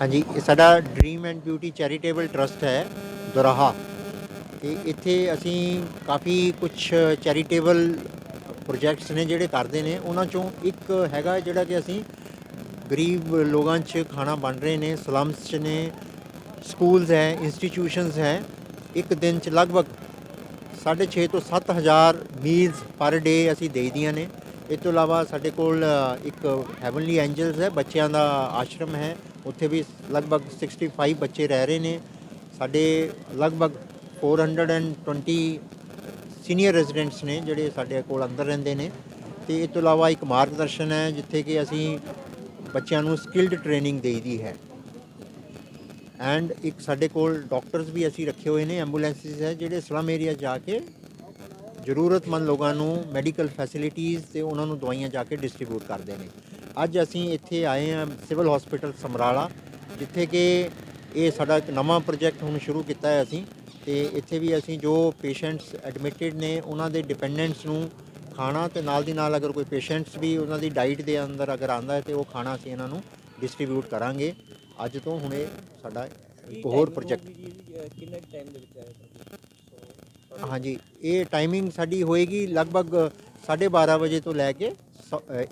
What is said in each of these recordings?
ਹਾਂਜੀ, ਇਹ ਸਾਡਾ dream and beauty charitable trust ਹੈ, ਦੁਰਾਹਾ। ਤੇ ਇੱਥੇ ਅਸੀਂ ਕਾਫੀ ਕੁਝ ਚੈਰੀਟੇਬਲ ਪ੍ਰੋਜੈਕਟਸ ਨੇ ਜਿਹੜੇ ਕਰਦੇ ਨੇ। ਉਹਨਾਂ ਚੋਂ ਇੱਕ ਹੈਗਾ ਜਿਹੜਾ ਕਿ ਅਸੀਂ ਗਰੀਬ ਲੋਕਾਂ 'ਚ ਖਾਣਾ ਬਣ ਰਹੇ ਨੇ ਸਲਮਸ 'ਚ ਨੇ ਸਕੂਲਸ ਹੈ ਇੰਸਟੀਟਿਊਸ਼ਨਸ ਹੈ। ਇੱਕ ਦਿਨ 'ਚ ਲਗਭਗ 6.5 ਤੋਂ 7000 ਮੀਲਸ ਪਰ ਡੇ ਅਸੀਂ ਦੇਈਦੀਆਂ ਨੇ। ਇਸ ਤੋਂ ਇਲਾਵਾ ਸਾਡੇ ਕੋਲ ਇੱਕ ਹੈਵਨਲੀ ਐਂਜਲਸ ਹੈ, ਬੱਚਿਆਂ ਦਾ ਆਸ਼ਰਮ ਹੈ। ਉੱਥੇ ਵੀ ਲਗਭਗ 65 ਬੱਚੇ ਰਹਿ ਰਹੇ ਨੇ। ਸਾਡੇ ਲਗਭਗ 420 ਸੀਨੀਅਰ ਰੈਜ਼ੀਡੈਂਟਸ ਨੇ, ਜਿਹੜੇ ਸਾਡੇ ਕੋਲ ਅੰਦਰ ਰਹਿੰਦੇ ਨੇ। ਤੇ ਇਸ ਤੋਂ ਇਲਾਵਾ ਇੱਕ ਮਾਰਗਦਰਸ਼ਨ ਹੈ, ਜਿੱਥੇ ਕਿ ਅਸੀਂ ਬੱਚਿਆਂ ਨੂੰ ਸਕਿਲਡ ਟ੍ਰੇਨਿੰਗ ਦੇਈਦੀ ਹੈ। ਐਂਡ ਇੱਕ ਸਾਡੇ ਕੋਲ ਡਾਕਟਰਸ ਵੀ ਅਸੀਂ ਰੱਖੇ ਹੋਏ ਨੇ ਐਂਬੂਲੈਂਸਿਸ ਹੈ, ਜਿਹੜੇ ਸਲਮ ਏਰੀਆ ਜਾ ਕੇ ਜ਼ਰੂਰਤਮੰਦ ਲੋਕਾਂ ਨੂੰ ਮੈਡੀਕਲ ਫੈਸਿਲਿਟੀਆਂ ਤੇ ਉਹਨਾਂ ਨੂੰ ਦਵਾਈਆਂ ਜਾ ਕੇ ਡਿਸਟ੍ਰੀਬਿਊਟ ਕਰਦੇ ਨੇ। ਅੱਜ ਅਸੀਂ ਇੱਥੇ ਆਏ ਹਾਂ ਸਿਵਲ ਹਸਪੀਟਲ ਸਮਰਾਲਾ, ਜਿੱਥੇ ਕਿ ਇਹ ਸਾਡਾ ਇੱਕ ਨਵਾਂ ਪ੍ਰੋਜੈਕਟ ਹੁਣ ਸ਼ੁਰੂ ਕੀਤਾ ਹੈ ਅਸੀਂ ਤੇ ਇੱਥੇ ਵੀ ਅਸੀਂ ਜੋ ਪੇਸ਼ੈਂਟਸ ਐਡਮਿਟਡ ਨੇ, ਉਹਨਾਂ ਦੇ ਡਿਪੈਂਡੈਂਟਸ ਨੂੰ ਖਾਣਾ ਤੇ ਨਾਲ ਦੀ ਨਾਲ ਅਗਰ ਕੋਈ ਪੇਸ਼ੈਂਟਸ ਵੀ ਉਹਨਾਂ ਦੀ ਡਾਈਟ ਦੇ ਅੰਦਰ ਅਗਰ ਆਂਦਾ ਹੈ ਤੇ ਉਹ ਖਾਣਾ ਅਸੀਂ ਇਹਨਾਂ ਨੂੰ ਡਿਸਟ੍ਰੀਬਿਊਟ ਕਰਾਂਗੇ। ਅੱਜ ਤੋਂ ਹੁਣ ਇਹ ਸਾਡਾ ਇੱਕ ਹੋਰ ਪ੍ਰੋਜੈਕਟ ਕਿੰਨੇ ਟਾਈਮ ਦੇ ਵਿੱਚ ਆਇਆ ਹਾਂਜੀ, ਇਹ ਟਾਈਮਿੰਗ ਸਾਡੀ ਹੋਏਗੀ ਲਗਭਗ 12:30 ਵਜੇ ਤੋਂ ਲੈ ਕੇ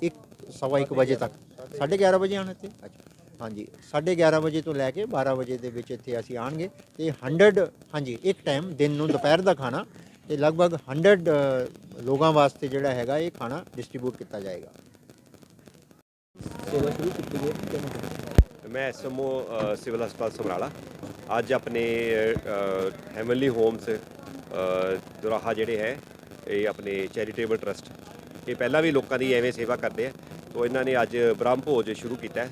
1 ਸਵਾ 1 ਵਜੇ ਤੱਕ। 11:30 ਵਜੇ ਆਣਾ ਇੱਥੇ? ਅੱਛਾ ਹਾਂਜੀ 11:30 ਵਜੇ ਤੋਂ ਲੈ ਕੇ 12 ਵਜੇ ਦੇ ਵਿੱਚ ਇੱਥੇ ਅਸੀਂ ਆਣਗੇ ਤੇ 100 ਹਾਂਜੀ, ਇੱਕ ਟਾਈਮ ਦਿਨ ਨੂੰ ਦੁਪਹਿਰ ਦਾ ਖਾਣਾ ਤੇ ਲਗਭਗ 100 ਲੋਕਾਂ ਵਾਸਤੇ ਜਿਹੜਾ ਹੈਗਾ ਇਹ ਖਾਣਾ ਡਿਸਟ੍ਰੀਬਿਊਟ ਕੀਤਾ ਜਾਏਗਾ। ਸੇਵਾ ਸ਼ੁਰੂ ਕੀਤੀ ਗਈ ਹੈ ਕਿਵੇਂ? ਮੈਂ ਐਸਐਮਓ ਸਿਵਲ ਹਸਪਤਾਲ ਸਮਰਾਲਾ। ਅੱਜ ਆਪਣੇ ਹੈਵਨਲੀ ਹੋਮਸ ਦੁਰਾਹਾ ਜਿਹੜੇ ਹੈ, ਇਹ ਆਪਣੇ ਚੈਰੀਟੇਬਲ ਟਰਸਟ। ਇਹ ਪਹਿਲਾਂ ਵੀ ਲੋਕਾਂ ਦੀ ਐਵੇਂ ਸੇਵਾ ਕਰਦੇ ਆ। ਤੋ ਇਹਨਾਂ ਨੇ ਅੱਜ ਬ੍ਰਹਮ ਭੋਜ ਸ਼ੁਰੂ ਕੀਤਾ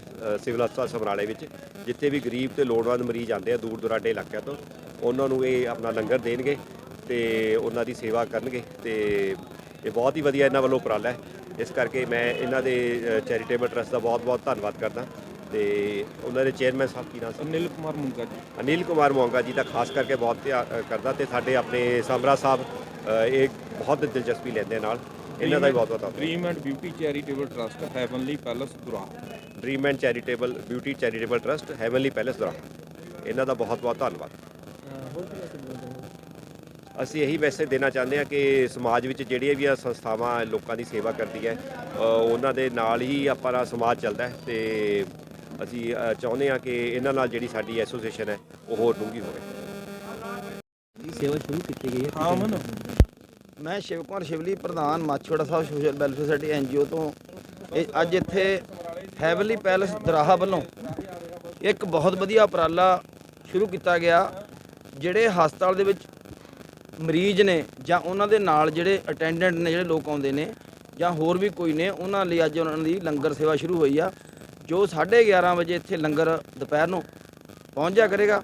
ਸਿਵਲ ਹਸਪਤਾਲ ਸਮਰਾਲੇ ਵਿੱਚ, ਜਿੱਥੇ ਵੀ ਗਰੀਬ ਤੇ ਲੋੜਵੰਦ ਮਰੀਜ਼ ਆਉਂਦੇ ਆ ਦੂਰ ਦੁਰਾਡੇ ਇਲਾਕਿਆਂ ਤੋਂ, ਉਹਨਾਂ ਨੂੰ ਇਹ ਆਪਣਾ ਲੰਗਰ ਦੇਣਗੇ ਤੇ ਉਹਨਾਂ ਦੀ ਸੇਵਾ ਕਰਨਗੇ ਤੇ ਇਹ ਬਹੁਤ ਹੀ ਵਧੀਆ ਇਹਨਾਂ ਵੱਲੋਂ ਉਪਰਾਲਾ ਹੈ। ਇਸ ਕਰਕੇ ਮੈਂ ਇਹਨਾਂ ਦੇ ਚੈਰੀਟੇਬਲ ਟਰਸਟ ਦਾ ਬਹੁਤ-ਬਹੁਤ ਧੰਨਵਾਦ ਕਰਦਾ। ਤੇ ਉਹਨਾਂ ਦੇ ਚੇਅਰਮੈਨ ਸਾਹਿਬ ਕੀ ਨਾਮ ਸੀ? ਅਨਿਲ ਕੁਮਾਰ ਮੁੰਗਾ ਜੀ। ਅਨਿਲ ਕੁਮਾਰ ਮੋਂਗਾ ਜੀ ਦਾ ਖਾਸ ਕਰਕੇ ਬਹੁਤ ਧਿਆਨ ਕਰਦਾ ਤੇ ਸਾਡੇ ਆਪਣੇ ਸਾਮਰਾ ਸਾਹਿਬ ਇਹ ਬਹੁਤ ਦਿਲਚਸਪੀ ਲੈਂਦੇ ਨਾਲ। ਇਹਨਾਂ ਦਾ ਵੀ ਬਹੁਤ ਬਹੁਤ ਧੰਨਵਾਦ। Dream and beauty charitable trust heavenly palace ਦੁਰਾ dream and charitable beauty charitable trust heavenly palace ਦੌਰਾਨ ਇਹਨਾਂ ਦਾ ਬਹੁਤ ਬਹੁਤ ਧੰਨਵਾਦ। ਅਸੀਂ ਇਹੀ ਮੈਸੇਜ ਦੇਣਾ ਚਾਹੁੰਦੇ ਹਾਂ ਕਿ ਸਮਾਜ ਵਿੱਚ ਜਿਹੜੀਆਂ ਵੀ ਆ ਸੰਸਥਾਵਾਂ ਲੋਕਾਂ ਦੀ ਸੇਵਾ ਕਰਦੀ ਹੈ ਉਹਨਾਂ ਦੇ ਨਾਲ ਹੀ ਆਪਾਂ ਦਾ ਸਮਾਜ ਚੱਲਦਾ ਹੈ ਤੇ ਅਸੀਂ ਚਾਹੁੰਦੇ ਹਾਂ ਕਿ ਇਹਨਾਂ ਨਾਲ ਜਿਹੜੀ ਸਾਡੀ ਐਸੋਸੀਏਸ਼ਨ ਹੈ ਉਹ ਹੋਰ ਡੂੰਘੀ ਹੋਵੇ। ਜੀ ਸੇਵਾ ਸ਼ੁਰੂ ਕੀਤੀ ਗਈ ਹੈ ਹਾਂ ਮਨ। ਮੈਂ ਸ਼ਿਵ ਕੁਮਾਰ ਸ਼ਿਵਲੀ ਪ੍ਰਧਾਨ Machhora Sahib social welfare society NGO ਤੋਂ। ਇਹ ਅੱਜ ਇੱਥੇ ਹੈਵਨਲੀ ਪੈਲਸ ਦਰਾਹਾ ਵੱਲੋਂ ਇੱਕ ਬਹੁਤ ਵਧੀਆ ਉਪਰਾਲਾ ਸ਼ੁਰੂ ਕੀਤਾ ਗਿਆ ਜਿਹੜੇ ਹਸਪਤਾਲ ਦੇ ਵਿੱਚ ਮਰੀਜ਼ ਨੇ ਜਾਂ ਉਹਨਾਂ ਦੇ ਨਾਲ ਜਿਹੜੇ ਅਟੈਂਡੈਂਟ ਨੇ ਜਿਹੜੇ ਲੋਕ ਆਉਂਦੇ ਨੇ ਜਾਂ ਹੋਰ ਵੀ ਕੋਈ ਨੇ ਉਹਨਾਂ ਲਈ ਅੱਜ ਉਹਨਾਂ ਦੀ ਲੰਗਰ ਸੇਵਾ ਸ਼ੁਰੂ ਹੋਈ ਆ। ਜੋ 11:30 ਵਜੇ ਇੱਥੇ ਲੰਗਰ ਦੁਪਹਿਰ ਨੂੰ ਪਹੁੰਚਿਆ ਕਰੇਗਾ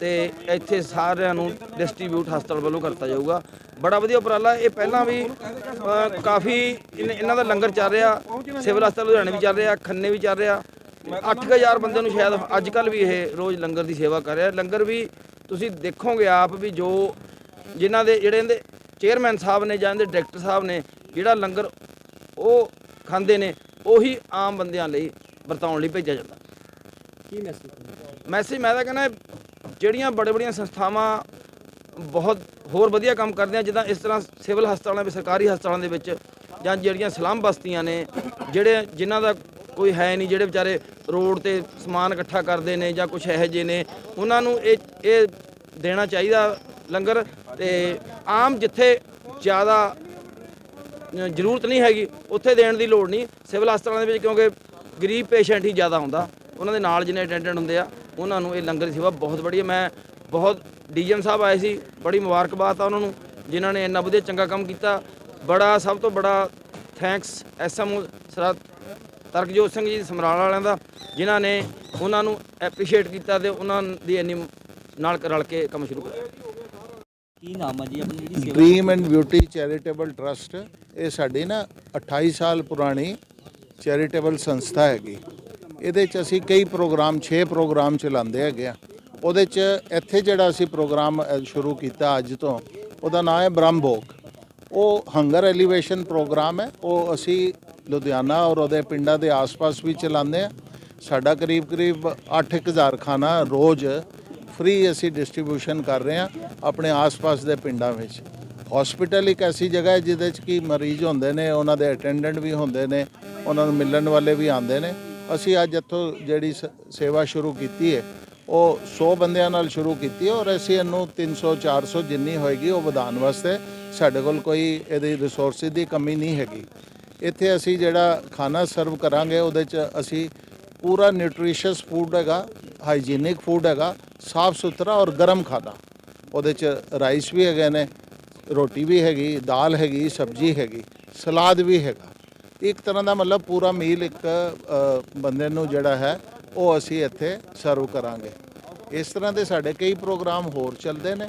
ਤੇ ਇੱਥੇ ਸਾਰਿਆਂ ਨੂੰ ਡਿਸਟ੍ਰੀਬਿਊਟ ਹਸਪਤਾਲ ਵੱਲੋਂ ਕਰਤਾ ਜਾਊਗਾ। ਬੜਾ ਵਧੀਆ ਉਪਰਾਲਾ, ਇਹ ਪਹਿਲਾਂ ਵੀ ਕਾਫੀ ਇਨ- ਇਹਨਾਂ ਦਾ ਲੰਗਰ ਚੱਲ ਰਿਹਾ, ਸਿਵਲ ਹਸਪਤਾਲ ਲੁਧਿਆਣੇ ਵੀ ਚੱਲ ਰਿਹਾ, ਖੰਨੇ ਵੀ ਚੱਲ ਰਿਹਾ। 8000 ਬੰਦੇ ਨੂੰ ਸ਼ਾਇਦ ਅੱਜ ਕੱਲ ਵੀ ਇਹ ਰੋਜ਼ ਲੰਗਰ ਦੀ ਸੇਵਾ ਕਰ ਰਿਹਾ। ਲੰਗਰ ਵੀ ਤੁਸੀਂ ਦੇਖੋਗੇ ਆਪ ਵੀ ਜੋ ਜਿਨ੍ਹਾਂ ਦੇ, ਜਿਹੜੇ ਇਹਦੇ ਚੇਅਰਮੈਨ ਸਾਹਿਬ ਨੇ ਜਾਂ ਇਹਦੇ ਡਾਇਰੈਕਟਰ ਸਾਹਿਬ ਨੇ ਜਿਹੜਾ ਲੰਗਰ ਉਹ ਖਾਂਦੇ ਨੇ, ਉਹੀ ਆਮ ਬੰਦਿਆਂ ਲਈ ਵਰਤਾਉਣ ਲਈ ਭੇਜਿਆ ਜਾਂਦਾ। ਕੀ ਮੈਸੇਜ ਮੈਸੇਜ ਮੈਂ ਤਾਂ ਕਹਿੰਦਾ ਜਿਹੜੀਆਂ ਬੜੇ ਬੜੀਆਂ ਸੰਸਥਾਵਾਂ ਬਹੁਤ ਹੋਰ ਵਧੀਆ ਕੰਮ ਕਰਦੀਆਂ ਜਿੱਦਾਂ ਇਸ ਤਰ੍ਹਾਂ ਸਿਵਲ ਹਸਪਤਾਲਾਂ ਵਿੱਚ ਸਰਕਾਰੀ ਹਸਪਤਾਲਾਂ ਦੇ ਵਿੱਚ ਜਾਂ ਜਿਹੜੀਆਂ ਸਲਮ ਬਸਤੀਆਂ ਨੇ ਜਿਹੜੇ ਜਿਨ੍ਹਾਂ ਦਾ ਕੋਈ ਹੈ ਨਹੀਂ ਜਿਹੜੇ ਵਿਚਾਰੇ ਰੋਡ ਤੇ ਸਮਾਨ ਇਕੱਠਾ ਕਰਦੇ ਨੇ ਜਾਂ ਕੁਝ ਇਹੋ ਜਿਹੇ ਨੇ ਉਹਨਾਂ ਨੂੰ ਇਹ ਇਹ ਦੇਣਾ ਚਾਹੀਦਾ ਲੰਗਰ ਤੇ ਆਮ ਜਿੱਥੇ ਜ਼ਿਆਦਾ ਜ਼ਰੂਰਤ ਨਹੀਂ ਹੈਗੀ ਉੱਥੇ ਦੇਣ ਦੀ ਲੋੜ ਨਹੀਂ। ਸਿਵਲ ਹਸਪਤਾਲਾਂ ਦੇ ਵਿੱਚ ਕਿਉਂਕਿ ਗਰੀਬ ਪੇਸ਼ੈਂਟ ਹੀ ਜ਼ਿਆਦਾ ਹੁੰਦਾ। ਉਹਨਾਂ ਦੇ ਨਾਲ ਜਿਹਨੇ ਅਟੈਂਡੈਂਟ ਹੁੰਦੇ ਆ ਉਹਨਾਂ ਨੂੰ ਇਹ ਲੰਗਰ ਦੀ ਸੇਵਾ ਬਹੁਤ ਹੈ ਮੈਂ ਬਹੁਤ ਡੀਐਮ ਸਾਹਿਬ ਆਏ ਸੀ ਬੜੀ ਮੁਬਾਰਕਬਾਦ ਆ ਉਹਨਾਂ ਨੂੰ ਜਿਨ੍ਹਾਂ ਨੇ ਇੰਨਾ ਵਧੀਆ ਚੰਗਾ ਕੰਮ ਕੀਤਾ। ਬੜਾ ਸਭ ਤੋਂ ਬੜਾ thanks SMO sir Tarakjot Singh ji Samrala ਵਾਲਿਆਂ ਦਾ ਜਿਨ੍ਹਾਂ ਨੇ ਉਹਨਾਂ ਨੂੰ ਐਪਰੀਸ਼ੀਏਟ ਕੀਤਾ ਤੇ ਉਹਨਾਂ ਦੀ ਇੰਨੀ ਨਾਲ ਰਲ ਕੇ ਕੰਮ ਸ਼ੁਰੂ ਕਰਿਆ ਕੀ ਨਾਮ ਹੈ ਜੀ ਆਪਣੀ ਜਿਹੜੀ ਸੇਵਾ dream and beauty charitable trust ਇਹ ਸਾਡੀ ਨਾ 28 ਸਾਲ ਪੁਰਾਣੀ ਚੈਰੀਟੇਬਲ ਸੰਸਥਾ ਹੈਗੀ। ਇਹਦੇ ਚ ਅਸੀਂ ਕਈ ਪ੍ਰੋਗਰਾਮ 6 ਪ੍ਰੋਗਰਾਮ ਚਲਾਉਂਦੇ ਹੈਗੇ ਆ। ਉਹਦੇ ਚ ਇੱਥੇ ਜਿਹੜਾ ਅਸੀਂ ਪ੍ਰੋਗਰਾਮ ਸ਼ੁਰੂ ਕੀਤਾ ਅੱਜ ਤੋਂ, ਉਹਦਾ ਨਾਮ ਹੈ ਬ੍ਰਹਮਭੋਗ। ਉਹ ਹੰਗਰ ਐਲੀਵੇਸ਼ਨ ਪ੍ਰੋਗਰਾਮ ਹੈ। ਉਹ ਅਸੀਂ ਲੁਧਿਆਣਾ ਔਰ ਉਹਦੇ ਪਿੰਡਾਂ ਦੇ ਆਸ-ਪਾਸ ਵੀ ਚਲਾਉਂਦੇ ਆ ਸਾਡਾ ਕਰੀਬ-ਕਰੀਬ 8000 ਖਾਣਾ ਰੋਜ਼ ਫ੍ਰੀ ਅਸੀਂ ਡਿਸਟ੍ਰੀਬਿਊਸ਼ਨ ਕਰ ਰਹੇ ਹਾਂ ਆਪਣੇ ਆਸ-ਪਾਸ ਦੇ ਪਿੰਡਾਂ ਵਿੱਚ। ਹਸਪੀਟਲ ਇੱਕ ਐਸੀ ਜਗ੍ਹਾ ਹੈ ਜਿਹਦੇ 'ਚ ਕਿ ਮਰੀਜ਼ ਹੁੰਦੇ ਨੇ, ਉਹਨਾਂ ਦੇ ਅਟੈਂਡੈਂਟ ਵੀ ਹੁੰਦੇ ਨੇ ਉਹਨਾਂ ਨੂੰ ਮਿਲਣ ਵਾਲੇ ਵੀ ਆਉਂਦੇ ਨੇ। ਅਸੀਂ ਅੱਜ ਇੱਥੋਂ ਜਿਹੜੀ ਸ- ਸੇਵਾ ਸ਼ੁਰੂ ਕੀਤੀ ਹੈ ਉਹ 100 ਬੰਦਿਆਂ ਨਾਲ ਸ਼ੁਰੂ ਕੀਤੀ ਔਰ ਅਸੀਂ ਇਹਨੂੰ 300 400 ਜਿੰਨੀ ਹੋਏਗੀ ਉਹ ਵਧਾਉਣ ਵਾਸਤੇ ਸਾਡੇ ਕੋਲ ਕੋਈ ਇਹਦੀ ਰਿਸੋਰਸਿਸ ਦੀ ਕਮੀ ਨਹੀਂ ਹੈਗੀ। ਇੱਥੇ ਅਸੀਂ ਜਿਹੜਾ ਖਾਣਾ ਸਰਵ ਕਰਾਂਗੇ ਉਹਦੇ 'ਚ ਅਸੀਂ ਪੂਰਾ ਨਿਊਟ੍ਰੀਸ਼ੀਅਸ ਫੂਡ ਹੈਗਾ ਹਾਈਜੀਨਿਕ ਫੂਡ ਹੈਗਾ, ਸਾਫ਼ ਸੁਥਰਾ ਔਰ ਗਰਮ ਖਾਣਾ। ਉਹਦੇ 'ਚ ਰਾਈਸ ਵੀ ਹੈਗੇ ਨੇ, ਰੋਟੀ ਵੀ ਹੈਗੀ, ਦਾਲ ਹੈਗੀ, ਸਬਜ਼ੀ ਹੈਗੀ, ਸਲਾਦ ਵੀ ਹੈਗਾ। ਇੱਕ ਤਰ੍ਹਾਂ ਦਾ ਮਤਲਬ ਪੂਰਾ ਮੀਲ ਇੱਕ ਬੰਦੇ ਨੂੰ ਜਿਹੜਾ ਹੈ ਉਹ ਅਸੀਂ ਇੱਥੇ ਸਰਵ ਕਰਾਂਗੇ। ਇਸ ਤਰ੍ਹਾਂ ਦੇ ਸਾਡੇ ਕਈ ਪ੍ਰੋਗਰਾਮ ਹੋਰ ਚੱਲਦੇ ਨੇ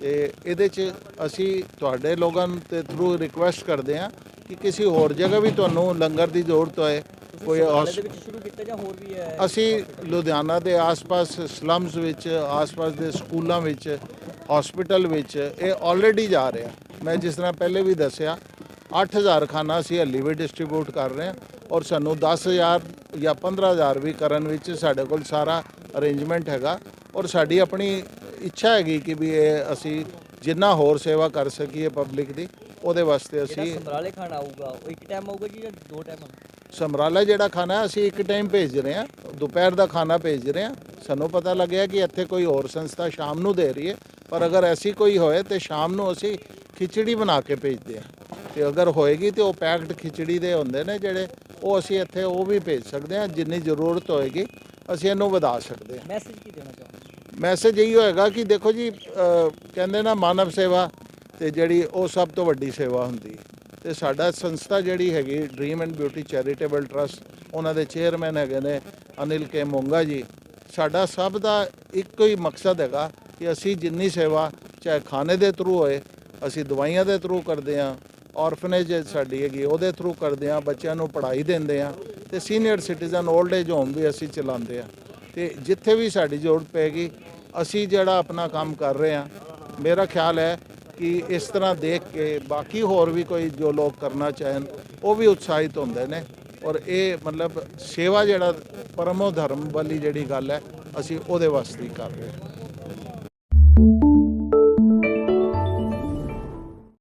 ਤੇ ਇਹਦੇ 'ਚ ਅਸੀਂ ਤੁਹਾਡੇ ਲੋਕਾਂ ਦੇ ਥਰੂ ਰਿਕੁਐਸਟ ਕਰਦੇ ਹਾਂ ਕਿ ਕਿਸੇ ਹੋਰ ਜਗ੍ਹਾ ਵੀ ਤੁਹਾਨੂੰ ਲੰਗਰ ਦੀ ਜ਼ਰੂਰਤ ਹੋਏ ਕੋਈ ਸ਼ੁਰੂ ਕੀਤਾ ਜਾਂ ਹੋਰ ਵੀ ਹੈ? ਅਸੀਂ ਲੁਧਿਆਣਾ ਦੇ ਆਸ-ਪਾਸ ਸਲਮਸ ਵਿੱਚ ਆਸ-ਪਾਸ ਦੇ ਸਕੂਲਾਂ ਵਿੱਚ ਹਸਪੀਟਲ ਵਿੱਚ ਇਹ ਆਲਰੇਡੀ ਜਾ ਰਿਹਾ ਮੈਂ ਜਿਸ ਤਰ੍ਹਾਂ ਪਹਿਲੇ ਵੀ ਦੱਸਿਆ 8000 ਖਾਨਾ ਅਸੀਂ ਹੱਲੀ ਵੀ ਡਿਸਟ੍ਰੀਬਿਊਟ ਕਰ ਰਹੇ ਹਾਂ ਔਰ ਸਾਨੂੰ 10000 ਜਾਂ 15000 ਵੀ ਕਰਨ ਵਿੱਚ ਸਾਡੇ ਕੋਲ ਸਾਰਾ ਅਰੇਂਜਮੈਂਟ ਹੈਗਾ ਔਰ ਸਾਡੀ ਆਪਣੀ ਇੱਛਾ ਹੈਗੀ ਕਿ ਵੀ ਇਹ ਅਸੀਂ ਜਿੰਨਾ ਹੋਰ ਸੇਵਾ ਕਰ ਸਕੀਏ ਪਬਲਿਕ ਦੀ ਉਹਦੇ ਵਾਸਤੇ ਅਸੀਂ ਸੰਭਰਾਲੇ ਖਾਣਾ ਆਊਗਾ ਉਹ ਇੱਕ ਟਾਈਮ ਆਊਗਾ ਜੀ ਜਾਂ ਦੋ ਟਾਈਮ ਸਮਰਾਲਾ ਜਿਹੜਾ ਖਾਣਾ ਅਸੀਂ ਇੱਕ ਟਾਈਮ ਭੇਜ ਰਹੇ ਹਾਂ ਦੁਪਹਿਰ ਦਾ ਖਾਣਾ ਭੇਜ ਰਹੇ ਹਾਂ। ਸਾਨੂੰ ਪਤਾ ਲੱਗਿਆ ਕਿ ਇੱਥੇ ਕੋਈ ਹੋਰ ਸੰਸਥਾ ਸ਼ਾਮ ਨੂੰ ਦੇ ਰਹੀ ਹੈ ਪਰ ਅਗਰ ਐਸੀ ਕੋਈ ਹੋਏ ਤੇ ਸ਼ਾਮ ਨੂੰ ਅਸੀਂ ਖਿਚੜੀ ਬਣਾ ਕੇ ਭੇਜਦੇ ਹਾਂ। ਤੇ ਅਗਰ ਹੋਏਗੀ ਤੇ ਉਹ ਪੈਕਡ ਖਿਚੜੀ ਦੇ ਹੁੰਦੇ ਨੇ ਜਿਹੜੇ ਉਹ ਅਸੀਂ ਇੱਥੇ ਉਹ ਵੀ ਭੇਜ ਸਕਦੇ ਹਾਂ ਜਿੰਨੀ ਜ਼ਰੂਰਤ ਹੋਏਗੀ ਅਸੀਂ ਇਹਨੂੰ ਵਧਾ ਸਕਦੇ ਹਾਂ। ਮੈਸੇਜ ਕੀ ਦੇਣਾ ਚਾਹੁੰਦੇ ਮੈਸੇਜ ਇਹੀ ਹੋਏਗਾ ਕਿ ਦੇਖੋ ਜੀ ਕਹਿੰਦੇ ਨਾ ਮਾਨਵ ਸੇਵਾ ਤੇ ਜਿਹੜੀ ਉਹ ਸਭ ਤੋਂ ਵੱਡੀ ਸੇਵਾ ਹੁੰਦੀ ਹੈ। ਤੇ ਸਾਡਾ ਸੰਸਥਾ ਜਿਹੜੀ ਹੈਗੀ dream and beauty charitable trust ਉਹਨਾਂ ਦੇ ਚੇਅਰਮੈਨ ਹੈਗੇ ਨੇ ਅਨਿਲ ਕੇ ਮੋਂਗਾ ਜੀ। ਸਾਡਾ ਸਭ ਦਾ ਇੱਕੋ ਹੀ ਮਕਸਦ ਹੈਗਾ ਕਿ ਅਸੀਂ ਜਿੰਨੀ ਸੇਵਾ ਚਾਹੇ ਖਾਣੇ ਦੇ ਥਰੂ ਹੋਏ ਅਸੀਂ ਦਵਾਈਆਂ ਦੇ ਥਰੂ ਕਰਦੇ ਹਾਂ ਔਰਫਨੇਜ ਸਾਡੀ ਹੈਗੀ, ਉਹਦੇ ਥਰੂ ਕਰਦੇ ਹਾਂ, ਬੱਚਿਆਂ ਨੂੰ ਪੜ੍ਹਾਈ ਦਿੰਦੇ ਹਾਂ ਤੇ senior citizen old age home ਵੀ ਅਸੀਂ ਚਲਾਉਂਦੇ ਹਾਂ। ਤੇ ਜਿੱਥੇ ਵੀ ਸਾਡੀ ਜ਼ਰੂਰਤ ਪੈਗੀ ਅਸੀਂ ਜਿਹੜਾ ਆਪਣਾ ਕੰਮ ਕਰ ਰਹੇ ਹਾਂ, ਮੇਰਾ ਖਿਆਲ ਹੈ ਕਿ ਇਸ ਤਰ੍ਹਾਂ ਦੇਖ ਕੇ ਬਾਕੀ ਹੋਰ ਵੀ ਕੋਈ ਜੋ ਲੋਕ ਕਰਨਾ ਚਾਹਣ, ਉਹ ਵੀ ਉਤਸ਼ਾਹਿਤ ਹੁੰਦੇ ਨੇ। ਔਰ ਇਹ ਮਤਲਬ ਸੇਵਾ ਜਿਹੜਾ ਪਰਮੋ ਧਰਮ ਵਾਲੀ ਜਿਹੜੀ ਗੱਲ ਹੈ, ਅਸੀਂ ਉਹਦੇ ਵਾਸਤੇ ਹੀ ਕਰ ਰਹੇ